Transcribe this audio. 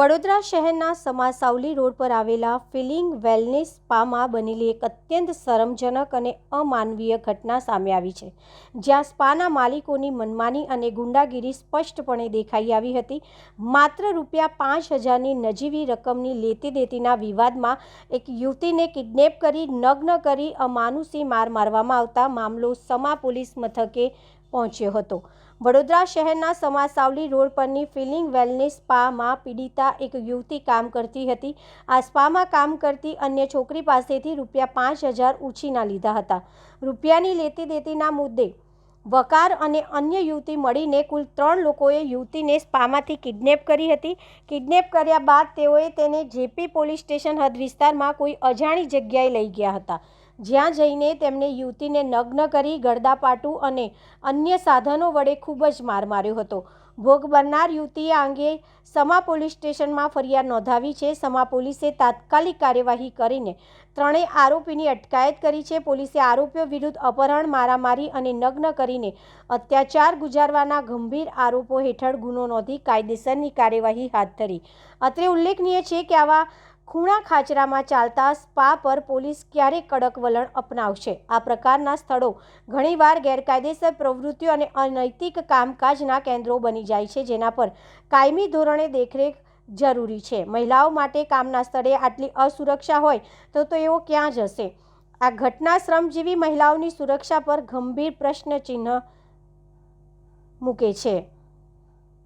વડોદરા શહેરના સમાસાવલી રોડ પર આવેલા ફિલિંગ વેલનેસ સ્પામાં બનેલી એક અત્યંત શરમજનક અને અમાનવીય ઘટના સામે આવી છે. જ્યાં સ્પાના માલિકોની મનમાની અને ગુંડાગીરી સ્પષ્ટપણે દેખાઈ આવી હતી. માત્ર રૂપિયા પાંચ હજારની નજીવી રકમની લેતી દેતીના વિવાદમાં એક યુવતીને કિડનેપ કરી, નગ્ન કરી, અમાનુષી માર મારવામાં આવતા મામલો સમા પોલીસ મથકે પહોંચ્યો હતો. વડોદરા શહેરના સમાસાવલી રોડ પરની ફિલિંગ વેલનેસ સ્પામાં પીડિતા એક યુવતી કામ કરતી હતી. આ સ્પામાં કામ કરતી અન્ય છોકરી પાસેથી રૂપિયા પાંચ હજાર ઉછીના લીધા હતા. રૂપિયાની લેતી દેતીના મુદ્દે વકાર અને અન્ય યુવતી મળીને કુલ ત્રણ લોકોએ યુવતીને સ્પામાંથી કિડનેપ કરી હતી. કિડનેપ કર્યા બાદ તેઓએ તેને જેપી પોલીસ સ્ટેશન હદ વિસ્તારમાં કોઈ અજાણી જગ્યાએ લઈ ગયા હતા. જ્યાં જઈને તેમણે યુવતીને નગ્ન કરી ગળદાપાટું અને અન્ય સાધનો વડે ખૂબ જ માર માર્યો હતો. ભોગ બનનાર યુવતીએ અંગે સમા પોલીસ સ્ટેશનમાં ફરિયાદ નોંધાવી છે. સમા પોલીસે તાત્કાલિક કાર્યવાહી કરીને ત્રણેય આરોપીની અટકાયત કરી છે. પોલીસે આરોપીઓ વિરુદ્ધ અપહરણ, મારામારી અને નગ્ન કરીને અત્યાચાર ગુજારવાના ગંભીર આરોપો હેઠળ ગુનો નોંધી કાયદેસરની કાર્યવાહી હાથ ધરી. અત્રે ઉલ્લેખનીય છે કે આવા ખૂણા ખાચરામાં ચાલતા સ્પા પર પોલીસ ક્યારેક કડક વલણ અપનાવશે. આ પ્રકારના સ્થળો ઘણીવાર ગેરકાયદેસર પ્રવૃત્તિઓ અને અનૈતિક કામકાજના કેન્દ્રો બની જાય છે, જેના પર કાયમી ધોરણે દેખરેખ જરૂરી છે. મહિલાઓ માટે કામના સ્થળે આટલી અસુરક્ષા હોય તો તો એઓ ક્યાં જશે આ ઘટના શ્રમજીવી મહિલાઓની સુરક્ષા પર ગંભીર પ્રશ્નચિહ્ન મૂકે છે.